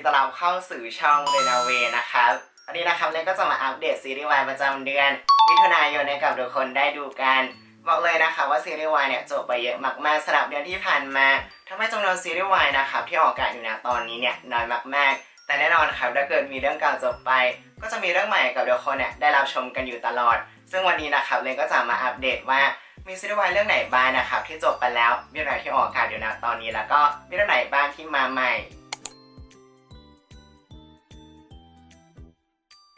ดีต้อนรับเข้าสู่ช่องเรนาเวนะครับวันนี้นะครับเล่นก็จะมาอัปเดตซีรีส์วายประจำเดือนมิถุนายนให้กับทุกคนได้ดูกันบอกเลยนะคะว่าซีรีส์วายเนี่ยจบไปเยอะมากๆสำหรับเดือนที่ผ่านมาทำให้จำนวนซีรีส์วายนะครับที่ออกอากาศอยู่นะตอนนี้เนี่ยน้อยมากๆ แต่แน่นอนครับถ้าเกิดมีเรื่องเก่าจบไป ก็จะมีเรื่องใหม่กับทุกคนเนี่ยได้รับชมกันอยู่ตลอด ซึ่งวันนี้นะครับเลนก็จะมาอัปเดตว่ามีซีรีส์วายเรื่องไหนบ้างนะครับที่จบไปแล้วมีเรื่องไหนที่ออกอากาศอยู่นะตอนนี้แล้วก็มีเรื่องไหนบ้างที่มาใหม่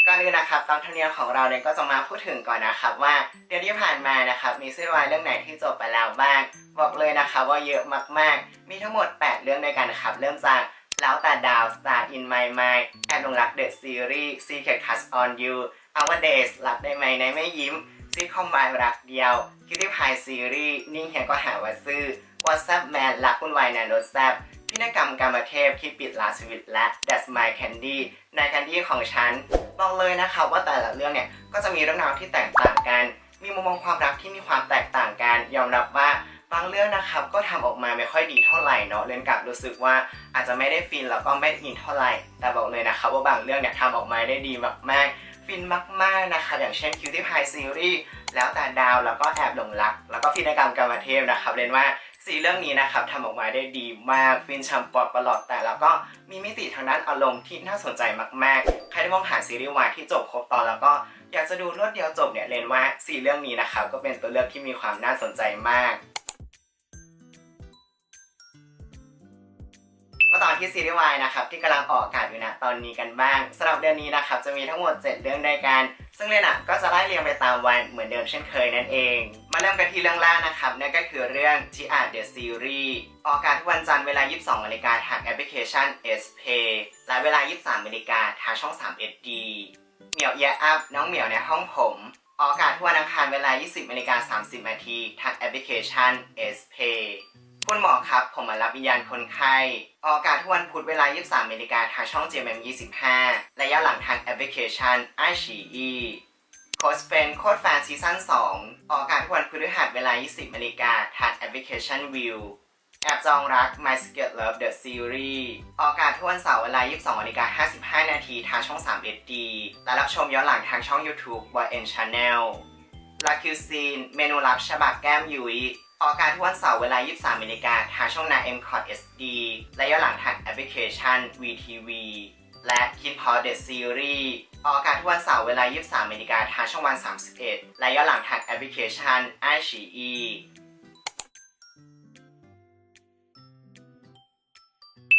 ก่อนอื่นนะครับตามธรรมเนียมของเราเนี่ยก็จะมาพูดถึงก่อนนะครับว่าเดือนที่ผ่านมานะครับมีซีรีส์วายเรื่องไหนที่จบไปแล้วบ้าง บอกเลยนะครับว่าเยอะมากๆ มีทั้งหมด 8 เรื่องด้วยกันนะครับเริ่มจากแล้วแต่ดาว Star in My Mind แอบหลงรัก The Series Secret Crush on You Our Days รักได้ไหมในไม่ยิ้มซีคอมบายรักเดียวคิตตี้พายซีรีส์นิ่งเฮียก็หาว่าซื้อ WhatsApp Man รักวุ่นวายในรถแซบ พินัยกรรมกรรมเทพที่ปิดลาสวิตและ That's My Candy ในแคนดี้ของฉัน บอกเลยนะครับว่าแต่ละเรื่องเนี่ย ก็จะมีเรื่องราวที่แตกต่างกัน มีมุมมองความรักที่มีความแตกต่างกัน ยอมรับว่าบางเรื่องนะครับก็ทำออกมาไม่ค่อยดีเท่าไหร่เนาะเล่นกับรู้สึกว่าอาจจะไม่ได้ฟินแล้วก็ไม่ด้อินเท่าไหร่ แต่บอกเลยนะครับว่าบางเรื่องเนี่ยทำออกมาได้ดีมากๆ ฟินมากๆนะครับอย่างเช่น Cutie Pie Series แล้วแต่ดาวแล้วก็แอบหลงรัก แล้วก็ฟินกรรมกรรมเทพนะครับเล่นว่า สีเรื่องนี้นะครับทำออกมาได้ดีมากฟินฉ่ำปอดประหลอดแต่แล้วก็มีมิติทางด้านอารมณ์ที่น่าสนใจมากๆ ใครที่มองหาซีรีส์วายที่จบครบตอนแล้วก็อยากจะดูรวดเดียวจบเนี่ยเรนว่าสีเรื่องนี้นะครับก็เป็นตัวเลือกที่มีความน่าสนใจมาก ต่อที่ซีรีส์วายนะครับที่กำลังออกอากาศอยู่นะตอนนี้กันบ้างสำหรับเดือนนี้นะครับจะมีทั้งหมด 7 เรื่องด้วยกัน ซึ่งเรนอะก็จะไล่เรียงไปตามวันเหมือนเดิมเช่นเคยนั่นเอง มาเริ่มกันที่เรื่องแรกนะครับนั่นก็คือเรื่องที่อานเดอะซีรีส์ออกอากาศทุกวันจันทร์เวลา 22นาฬิกาทางแอปพลิเคชัน S Pay และเวลา 23นาฬิกาทางช่อง3 SD เหมียวเอียอัพน้องเหมียวในห้องผมออกอากาศทุกวันอังคารเวลา 20นาฬิกา30นาทีทางแอปพลิเคชัน S Pay คุณหมอครับ ผมมารับวิญญาณคนไข้ ออกอากาศทุกวันพุธเวลา 23นาฬิกาทางช่อง JMM 25และย้อนหลังทางแอปพลิเคชัน i อ e โค้ชเป็นโค้ดแฟนซีซั่น2 ออกอากาศทุกวันพฤหัสเวลา 20นาฬิกาทางแอปพลิเคชัน View แอบจองรัก My Secret Love The Series ออกอากาศทุกวันเสาร์เวลา 22นาฬิกา55 นาทีทางช่อง3 SD และรับชมย้อนหลังทางช่อง YouTube y n Channel ลาคิวซีน เมนูลับฉบับแก้มยุ้ย ออกอากาศทุกวันเสาร์เวลา 23นาฬิกาทางช่องนา M c o t SD และย้อนหลังทางแอปพลิเคชัน VTV และ Kid p o d The Series ออกอากาศทุกวันเสาร์เวลา 23นาฬิกาทางช่องวัน 31 และย้อนหลังทางแอปพลิเคชัน i อ e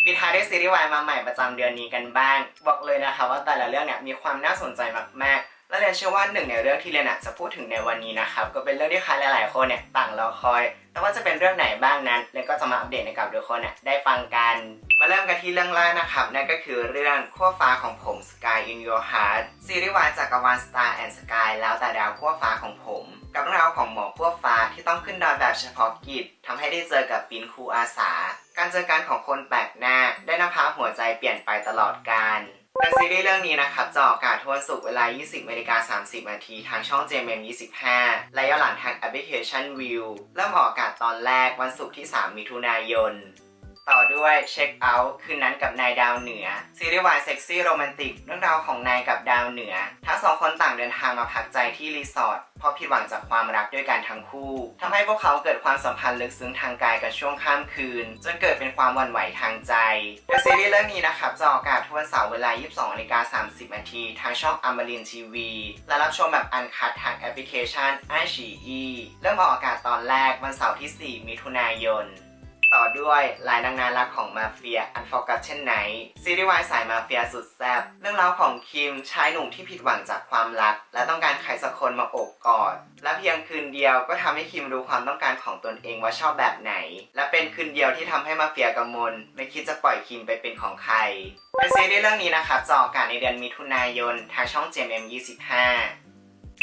ปิดท้ายด้วยซีรีส์วายมาใหม่ประจำเดือนนี้กันบ้าง บอกเลยนะคะว่าแต่ละเรื่องเนี่ยมีความน่าสนใจมากๆ และเรียนเชื่อว่าหนึ่งในเรื่องที่เรียนจะพูดถึงในวันนี้นะครับก็เป็นเรื่องที่ใครหลาย ๆ คนเนี่ยต่างรอคอย แต่ว่าจะเป็นเรื่องไหนบ้างนั้นเรนก็จะมาอัปเดตให้กับทุกคนเนี่ยได้ฟังกัน มาเริ่มกันที่เรื่องแรกนะครับนั่นก็คือเรื่องขั้วฟ้าของผม Sky in Your Heart ซีรีส์วายจักรวาล Star and Sky แล้วแต่ดาวขั้วฟ้าของผม กับเรื่องราวของหมอขั้วฟ้าที่ต้องขึ้นดอยแบบเฉพาะกิจทำให้ได้เจอกับปินครูอาสา การเจอกันของคนแปลกหน้า ได้นำพาหัวใจเปลี่ยนไปตลอดกาล ในซีรีส์เรื่องนี้นะครับจะออกอากาศทั่วันศุกร์เวลา 20นาฬิกา30 นาทีทางช่อง JMM 25 และย้อนหลังทางแอปพลิเคชัน View เริ่มออกอากาศตอนแรกวันศุกร์ที่ 3 มิถุนายน ต่อด้วยเช็คเอาท์คืนนั้นกับนายดาวเหนือ ซีรีส์วายเซ็กซี่โรแมนติกเรื่องราวของนายกับดาวเหนือ ทั้งสองคนต่างเดินทางมาพักใจที่รีสอร์ทเพราะผิดหวังจากความรักด้วยกันทั้งคู่ทำให้พวกเขาเกิดความสัมพันธ์ลึกซึ้งทางกายกันช่วงข้ามคืน จนเกิดเป็นความหวั่นไหวทางใจโดยซีรีส์เรื่องนี้นะครับจะออกอากาศทุกวันเสาร์เวลา 22นาฬิกา30นาทีทางช่องอมรินทีวีและรับชมแบบอันคัดทางแอปพลิเคชัน i อ e เริ่มออกอากาศตอนแรกวันเสาร์ที่ 4 มิถุนายน ต่อด้วยลายนางนารักของมาเฟีย Unforgotten Night ซีรีส์วายสายมาเฟียสุดแซ่บเรื่องราวของคิมชายหนุ่มที่ผิดหวังจากความรัก และต้องการใครสักคนมาโอบกอดและเพียงคืนเดียวก็ทำให้คิมรู้ความต้องการของตนเองว่าชอบแบบไหน และเป็นคืนเดียวที่ทำให้มาเฟียกำมลไม่คิดจะปล่อยคิมไปเป็นของใครในซีรีส์เรื่องนี้นะครับจะออกอากาศในเดือนมิถุนายนทางช่อง JMM 25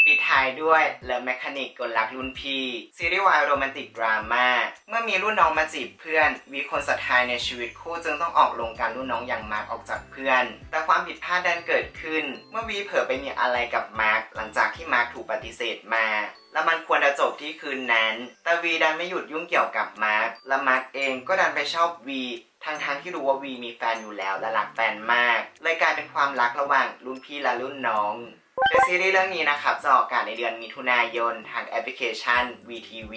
ปิดท้ายด้วยเลิฟแมคานิกกลรักรุ่นพี่ซีรีส์วายโรแมนติกดราม่าเมื่อมีรุ่นน้องมาจีบเพื่อน มีคนศรัทธาในชีวิตคู่จึงต้องออกลงการรุ่นน้องอย่างมาร์กออกจากเพื่อน แต่ความผิดพลาดดันเกิดขึ้น เมื่อวีเผลอไปมีอะไรกับมาร์กหลังจากที่มาร์กถูกปฏิเสธมาแล้วมันควรจะจบที่คืนนั้น แต่วีดันไม่หยุดยุ่งเกี่ยวกับมาร์คและมาร์คเองก็ดันไปชอบวี ทั้งทงๆที่รู้ว่าวีมีแฟนอยู่แล้วและรักแฟนมาก เลยกลายเป็นความรักระหว่างรุ่นพี่และรุ่นน้องโดยซีรีส์เรื่องนี้นะครับจะออกอากาศในเดือนมิถุนายนทางแอปพลิเคชัน VTV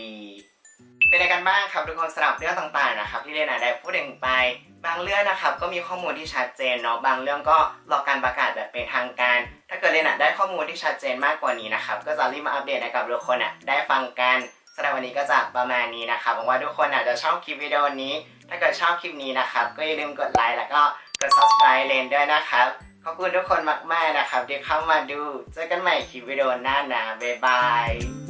เป็นไงกันบ้างครับทุกคนสำหรับเรื่องต่างๆนะครับที่เรนอะได้พูดถึงไป บางเรื่องนะครับก็มีข้อมูลที่ชัดเจนเนาะบางเรื่องก็รอการประกาศแบบเป็นทางการ ถ้าเกิดเรนอะได้ข้อมูลที่ชัดเจนมากกว่านี้นะครับก็จะรีบมาอัปเดตให้กับทุกคนอะได้ฟังกัน สำหรับวันนี้ก็จะประมาณนี้นะครับหวังว่าทุกคนอาจจะชอบคลิปวิดีโอนี้ ถ้าเกิดชอบคลิปนี้นะครับ ก็อย่าลืมกดไลค์แล้วก็กด subscribe เลนด้วยนะครับขอบคุณทุกคนมากๆนะครับที่เข้ามาดู เจอกันใหม่คลิปวิดีโอหน้านะบ๊ายบาย